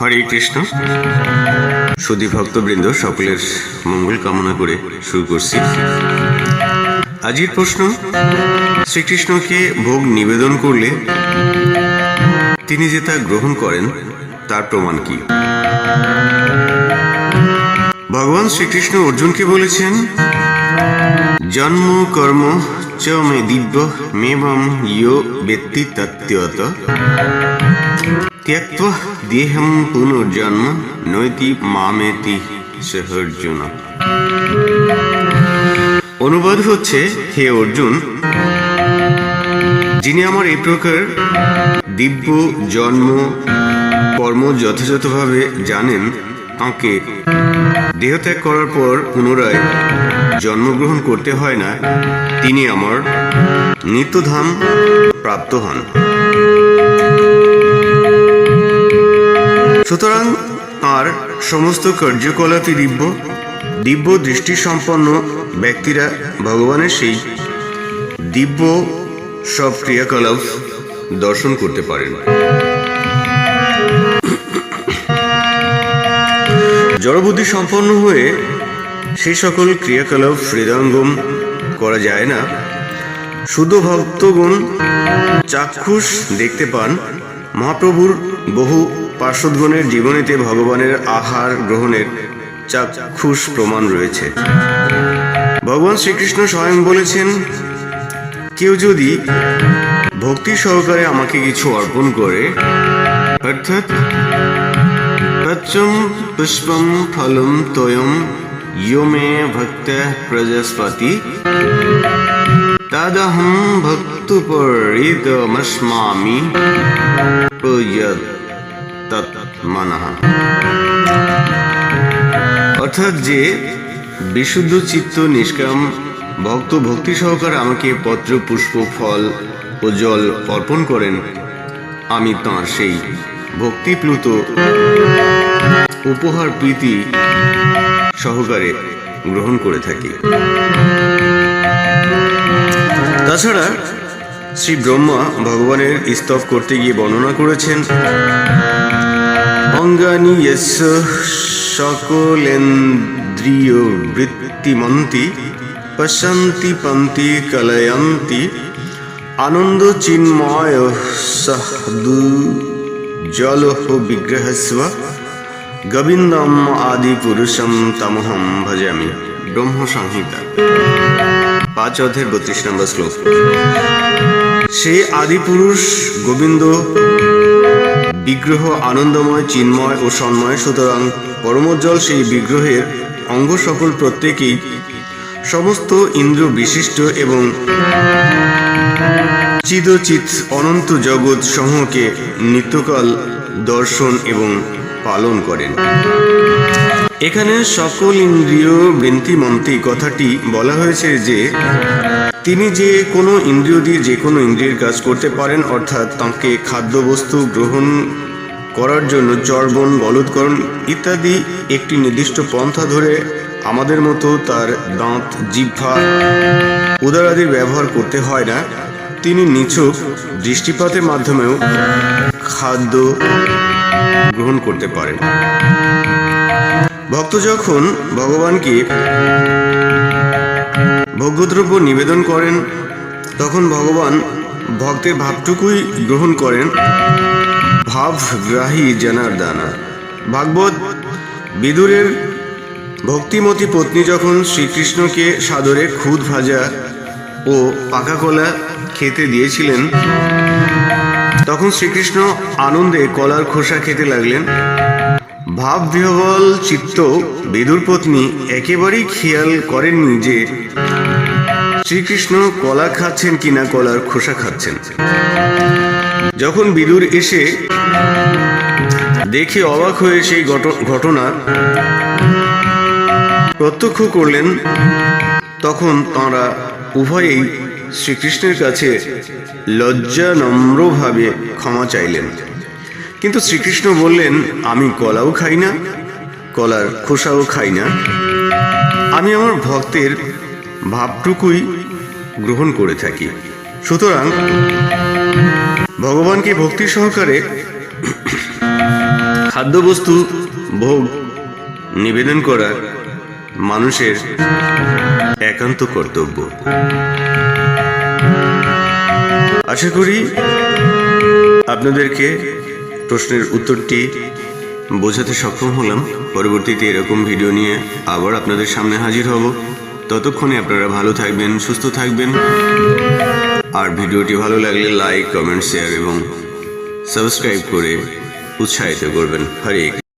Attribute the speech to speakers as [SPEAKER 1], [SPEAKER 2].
[SPEAKER 1] হরে কৃষ্ণ। সুধী ভক্তবৃন্দ, সকলের মঙ্গল কামনা করে শুরু করছি। আজকের প্রশ্ন, শ্রীকৃষ্ণকে ভোগ নিবেদন করলে তিনি যে তা গ্রহণ করেন, তার প্রমাণ কি? ভগবান শ্রীকৃষ্ণ অর্জুনকে বলেছেন, জন্ম কর্ম চ মে দিব্য মেবম ইয় ব্যক্তি তত্ত্বত। ত্যক্ত দেহম পুনর্জন্ম নৈতি মামেতি সহর্জুন অনুবাদ হচ্ছে হে অর্জুন, যিনি আমার এই প্রকার দিব্য জন্ম, কর্ম যথাযথভাবে জানেন, তাঁকে দেহত্যাগ করার পর পুনরায় জন্মগ্রহণ করতে হয় না, তিনি আমার নিত্যধাম প্রাপ্ত হন। সুতরাং তার সমস্ত কার্যকলাপই দিব্য দিব্য দৃষ্টি সম্পন্ন ব্যক্তিরা ভগবানের সেই দিব্য সব ক্রিয়াকলাপ দর্শন করতে পারেন। জড়বুদ্ধি সম্পন্ন হয়ে সেই সকল ক্রিয়াকলাপ হৃদয়ঙ্গম করা যায় না। শুধু ভক্তগণ চাক্ষুষ দেখতে পান। মহাপ্রভুর বহু পার্শ্বদগণের জীবনীতে ভগবানের আহার গ্রহণের চাক্ষুষ প্রমাণ রয়েছে। ভগবান শ্রীকৃষ্ণ স্বয়ং বলেছেন, কেউ যদি ভক্তি সহকারে আমাকে কিছু অর্পণ করে, অর্থাৎ তচ্চম পুষ্পম ফলম তয়ম ইয়মে ভক্ত প্রজাস্পতি, তদহম ভক্তুপরিদমস্মামি প্রয়ত। মনঃ অর্থাৎ যে বিশুদ্ধ চিত্ত নিষ্কাম ভক্ত ভক্তি সহকারে আমাকে পত্র, পুষ্প, ফল ও জল অর্পণ করেন, আমি তাঁর সেই ভক্তিপ্লুত উপহার প্রীতি সহকারে গ্রহণ করে থাকি। তাছাড়া শ্রী ব্রহ্মা ভগবানের স্তব করতে গিয়ে বর্ণনা করেছেন, অঙ্গানি যস্য সকলেন্দ্রিয় বৃত্তিমন্তি পশন্তি পন্তি কলয়ন্তি আনন্দ চিন্ময় সহদু জল বিগ্রহস্ব, গোবিন্দম আদি পুরুষম তমহম ভজামি। ব্রহ্ম সংহিতা পাঁচ অধ্যায়ের বত্রিশ নম্বর শ্লোক। সেই আদি পুরুষ গোবিন্দ। বিগ্রহ আনন্দময়, চিন্ময় ও সন্ময়। সুতরাং পরমোজ্জ্বল সেই বিগ্রহের অঙ্গ সকল প্রত্যেকেই সমস্ত ইন্দ্র বিশিষ্ট এবং চিদচিত অনন্ত জগৎ সমূহকে নিত্যকাল দর্শন এবং পালন করেন। এখানে সকল ইন্দ্রিয় বৃন্তিমন্ত্রী কথাটি বলা হয়েছে যে, তিনি যে কোনো ইন্দ্রিয় দিয়ে যে কোনো ইন্দ্রিয়ের কাজ করতে পারেন, অর্থাৎ তাঁকে খাদ্যবস্তু গ্রহণ করার জন্য চর্বণ গলদকরণ ইত্যাদি একটি নির্দিষ্ট পন্থা ধরে আমাদের মতো তার দাঁত, জিহ্বা উদারাদির ব্যবহার করতে হয় না। তিনি নিছক দৃষ্টিপাতের মাধ্যমেও খাদ্য গ্রহণ করতে পারেন। ভক্ত যখন ভগবানকে ভোগ্যদ্রব্য নিবেদন করেন, তখন ভগবান ভক্তের ভাবটুকুই গ্রহণ করেন, ভাবগ্রাহী জনার্দানা ভাগবত বিদুরের ভক্তিমতী পত্নী যখন শ্রীকৃষ্ণকে সাদরে খুদ ভাজা ও পাকা কলা খেতে দিয়েছিলেন, তখন শ্রীকৃষ্ণ আনন্দে কলার খোসা খেতে লাগলেন। ভাব বিহবল চিত্ত বিদুর পত্নী একেবারেই খেয়াল করেননি যে শ্রীকৃষ্ণ কলা খাচ্ছেন কিনা কলার খোসা খাচ্ছেন। যখন বিদুর এসে দেখে অবাক হয়ে সেই ঘট- ঘটনা প্রত্যক্ষ করলেন, তখন তাঁরা উভয়েই শ্রীকৃষ্ণের কাছে লজ্জা নম্রভাবে ক্ষমা চাইলেন। কিন্তু শ্রীকৃষ্ণ বললেন, আমি কলাও খাই না, কলার খোসাও খাই না। আমি আমার ভক্তের ভাবটুকুই গ্রহণ করে থাকি। সুতরাং ভগবানকে ভক্তি সহকারে খাদ্যবস্তু ভোগ নিবেদন করা মানুষের একান্ত কর্তব্য। আশা করি আপনাদেরকে প্রশ্নের উত্তরটি বোঝাতে সক্ষম হলাম। পরবর্তীতে এরকম ভিডিও নিয়ে আবার আপনাদের সামনে হাজির হব। ততক্ষণে আপনারা ভালো থাকবেন, সুস্থ থাকবেন। আর ভিডিওটি ভালো লাগলে লাইক, কমেন্ট, শেয়ার এবং সাবস্ক্রাইব করে উৎসাহিত করবেন। হরে